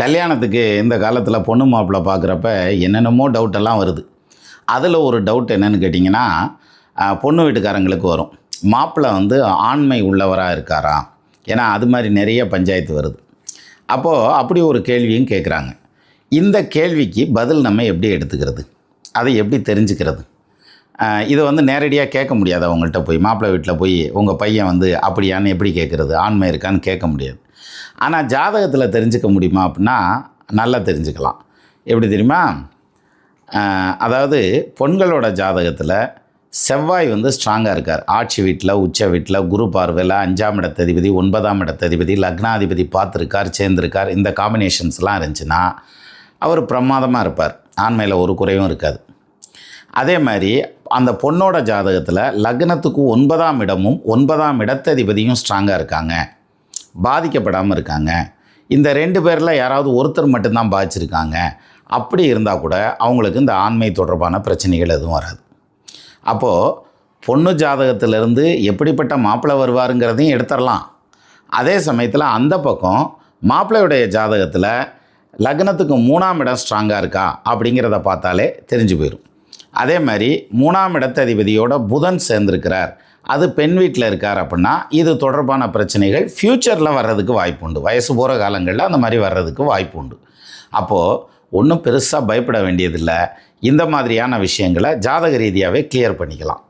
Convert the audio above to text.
கல்யாணத்துக்கு இந்த காலத்தில் பொண்ணு மாப்பிள்ளை பார்க்குறப்ப என்னென்னமோ டவுட்டெல்லாம் வருது. அதில் ஒரு டவுட் என்னன்னு கேட்டிங்கன்னா பொண்ணு வீட்டுக்காரங்களுக்கு வரும். மாப்பிள்ளை வந்து ஆண்மை உள்ளவராக இருக்காரா? ஏன்னா அது மாதிரி நிறைய பஞ்சாயத்து வருது. அப்போது அப்படி ஒரு கேள்வியும் கேட்குறாங்க இந்த கேள்விக்கு பதில் நம்ம எப்படி எடுத்துக்கிறது? அதை எப்படி தெரிஞ்சுக்கிறது? இதை வந்து நேரடியாக கேட்க முடியாது அவங்கள்ட்ட போய். மாப்பிள்ளை வீட்டில் போய் உங்கள் பையன் வந்து அப்படியான்னு எப்படி கேட்குறது ஆண்மை இருக்கான்னு கேட்க முடியாது. ஆனால் ஜாதகத்தில் தெரிஞ்சுக்க முடியுமா அப்படின்னா நல்லா தெரிஞ்சுக்கலாம். எப்படி தெரியுமா? அதாவது பொண்களோட ஜாதகத்தில் செவ்வாய் வந்து ஸ்ட்ராங்காக இருக்கார். ஆட்சி வீட்டில் உச்ச வீட்டில் குரு பார்வையில் அஞ்சாம் இடத்ததிபதி ஒன்பதாம் இடத்ததிபதி லக்னாதிபதி பார்த்துருக்கார் சேர்ந்திருக்கார். இந்த காம்பினேஷன்ஸ்லாம் இருந்துச்சுன்னா அவர் பிரமாதமாக இருப்பார். ஆண்மையில் ஒரு குறையும் இருக்காது. அதே மாதிரி அந்த பொண்ணோட ஜாதகத்தில் லக்னத்துக்கு ஒன்பதாம் இடமும் ஒன்பதாம் இடத்ததிபதியும் ஸ்ட்ராங்காக இருக்காங்க. பாதிக்கப்படாமல் இருக்காங்க. இந்த ரெண்டு பேரில் யாராவது ஒருத்தர் மட்டும்தான் பாதிச்சிருக்காங்க. அப்படி இருந்தால் கூட அவங்களுக்கு இந்த ஆண்மை தொடர்பான பிரச்சனைகள் எதுவும் வராது. அப்போது பொண்ணு ஜாதகத்திலிருந்து எப்படிப்பட்ட மாப்பிள்ளை வருவாருங்கிறதையும் எடுத்துடலாம். அதே சமயத்தில் அந்த பக்கம் மாப்பிள்ளையுடைய ஜாதகத்தில் லக்னத்துக்கு மூணாம் இடம் ஸ்ட்ராங்காக இருக்கா அப்படிங்கிறத பார்த்தாலே தெரிஞ்சு போயிடும் அதே மாதிரி மூணாம் இடத்ததிபதியோட புதன் சேர்ந்திருக்கிறார். அது பெண் வீட்டில் இருக்கார் அப்படின்னா இது தொடர்பான பிரச்சனைகள் ஃப்யூச்சரில் வர்றதுக்கு வாய்ப்பு உண்டு. வயசு போகிற காலங்களில் அந்த மாதிரி வர்றதுக்கு வாய்ப்பு உண்டு. அப்போது ஒன்றும் பெருசாக பயப்பட வேண்டியதில்லை. இந்த மாதிரியான விஷயங்களை ஜாதக ரீதியாகவே கிளியர் பண்ணிக்கலாம்.